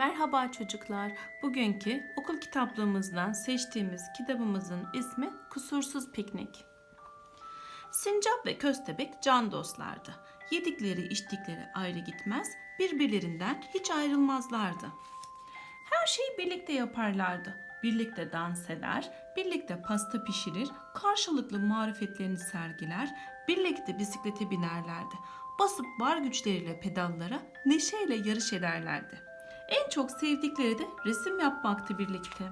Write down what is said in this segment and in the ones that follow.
Merhaba çocuklar. Bugünkü okul kitaplığımızdan seçtiğimiz kitabımızın ismi Kusursuz Piknik. Sincap ve Köstebek can dostlardı. Yedikleri içtikleri ayrı gitmez, birbirlerinden hiç ayrılmazlardı. Her şeyi birlikte yaparlardı. Birlikte dans eder, birlikte pasta pişirir, karşılıklı marifetlerini sergiler, birlikte bisiklete binerlerdi. Basıp var güçleriyle pedallara neşeyle yarış ederlerdi. En çok sevdikleri de resim yapmaktı birlikte.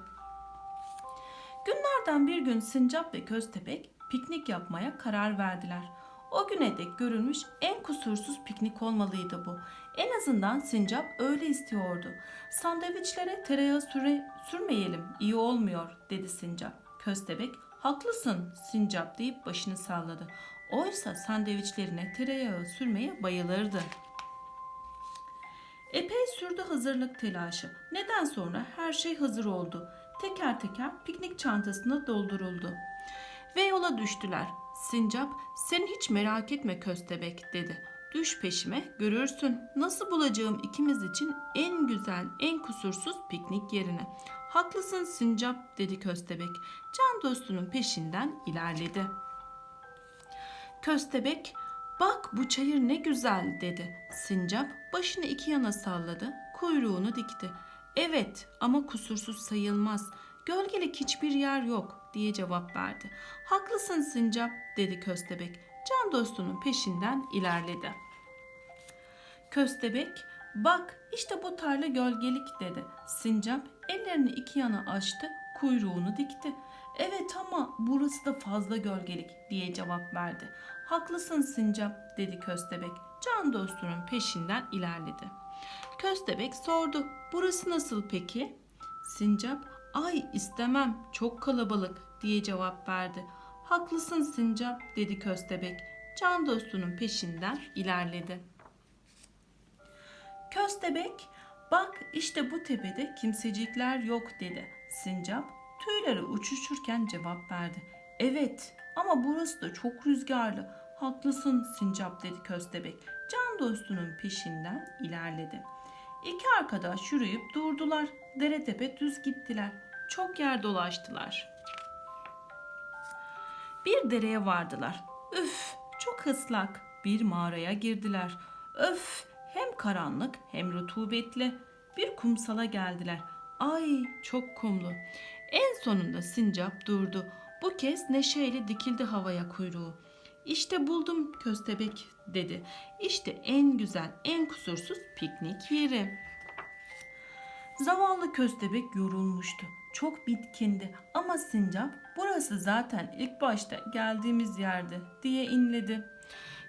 Günlerden bir gün Sincap ve Köstebek piknik yapmaya karar verdiler. O güne dek görülmüş en kusursuz piknik olmalıydı bu. En azından Sincap öyle istiyordu. Sandviçlere tereyağı süre, sürmeyelim, iyi olmuyor dedi Sincap. Köstebek, haklısın Sincap deyip başını salladı. Oysa sandviçlerine tereyağı sürmeye bayılırdı. Epey sürdü hazırlık telaşı. Neden sonra her şey hazır oldu. Teker teker piknik çantasına dolduruldu. Ve yola düştüler. Sincap, sen hiç merak etme köstebek dedi. Düş peşime görürsün nasıl bulacağım ikimiz için en güzel, en kusursuz piknik yerine. Haklısın Sincap dedi köstebek. Can dostunun peşinden ilerledi. Köstebek, bak bu çayır ne güzel dedi. Sincap başını iki yana salladı, kuyruğunu dikti. Evet ama kusursuz sayılmaz. Gölgelik hiçbir yer yok diye cevap verdi. Haklısın Sincap dedi Köstebek. Can dostunun peşinden ilerledi. Köstebek, bak işte bu tarla gölgelik dedi. Sincap ellerini iki yana açtı, kuyruğunu dikti. Evet ama burası da fazla gölgelik diye cevap verdi. Haklısın Sincap dedi Köstebek. Can dostunun peşinden ilerledi. Köstebek sordu. Burası nasıl peki? Sincap ay istemem çok kalabalık diye cevap verdi. Haklısın Sincap dedi Köstebek. Can dostunun peşinden ilerledi. Köstebek bak işte bu tepede kimsecikler yok dedi. Sincap tüyleri uçuşurken cevap verdi. Evet ama burası da çok rüzgarlı. Haklısın Sincap dedi Köstebek. Can dostunun peşinden ilerledi. İki arkadaş yürüyüp durdular. Dere tepe düz gittiler. Çok yer dolaştılar. Bir dereye vardılar. Üf, çok ıslak. Bir mağaraya girdiler. Öf, hem karanlık hem rutubetli. Bir kumsala geldiler. Ay, çok kumlu. En sonunda sincap durdu. Bu kez neşeyle dikildi havaya kuyruğu. İşte buldum köstebek dedi. İşte en güzel, en kusursuz piknik yeri. Zavallı köstebek yorulmuştu. Çok bitkindi ama sincap burası zaten ilk başta geldiğimiz yerdi diye inledi.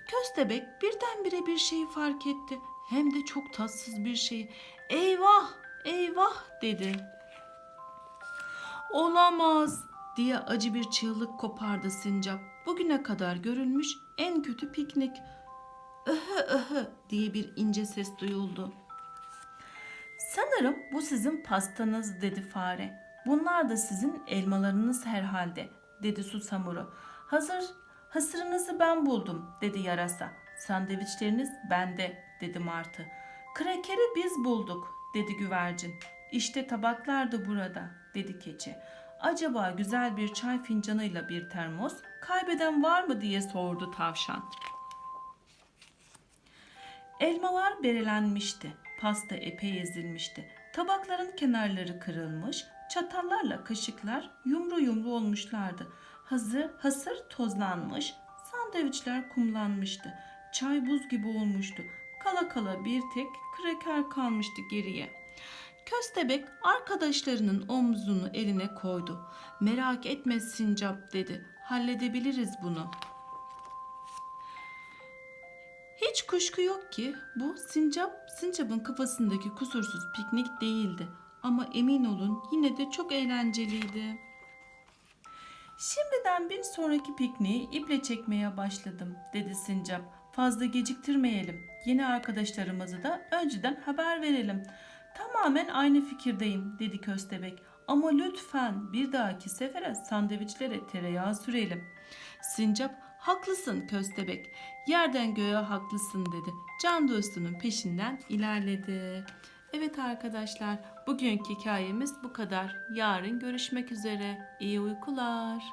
Köstebek birdenbire bir şeyi fark etti. Hem de çok tatsız bir şeyi. Eyvah, eyvah dedi. Olamaz diye acı bir çığlık kopardı sincap. Bugüne kadar görülmüş en kötü piknik. Öhö öhö diye bir ince ses duyuldu. Sanırım bu sizin pastanız dedi fare. Bunlar da sizin elmalarınız herhalde dedi susamuru. Hazır hasırınızı ben buldum dedi yarasa. Sandviçleriniz bende dedi martı. Krekeri biz bulduk dedi güvercin. İşte tabaklar da burada dedi keçi. Acaba güzel bir çay fincanıyla bir termos kaybeden var mı diye sordu tavşan. Elmalar berelenmişti. Pasta epey ezilmişti. Tabakların kenarları kırılmış, çatallarla kaşıklar yumru yumru olmuşlardı. Hazır, hasır tozlanmış, sandviçler kumlanmıştı. Çay buz gibi olmuştu. Kala kala bir tek kreker kalmıştı geriye. Köstebek arkadaşlarının omzunu eline koydu. Merak etme Sincap dedi. Halledebiliriz bunu. Hiç kuşku yok ki bu sincap sincapın kafasındaki kusursuz piknik değildi. Ama emin olun yine de çok eğlenceliydi. Şimdiden bir sonraki pikniği iple çekmeye başladım dedi sincap. Fazla geciktirmeyelim. Yeni arkadaşlarımızı da önceden haber verelim. Tamamen aynı fikirdeyim dedi köstebek. Ama lütfen bir dahaki sefere sandviçlere tereyağı sürelim. Sincap haklısın köstebek. Yerden göğe haklısın dedi. Can dostunun peşinden ilerledi. Evet arkadaşlar, bugünkü hikayemiz bu kadar. Yarın görüşmek üzere. İyi uykular.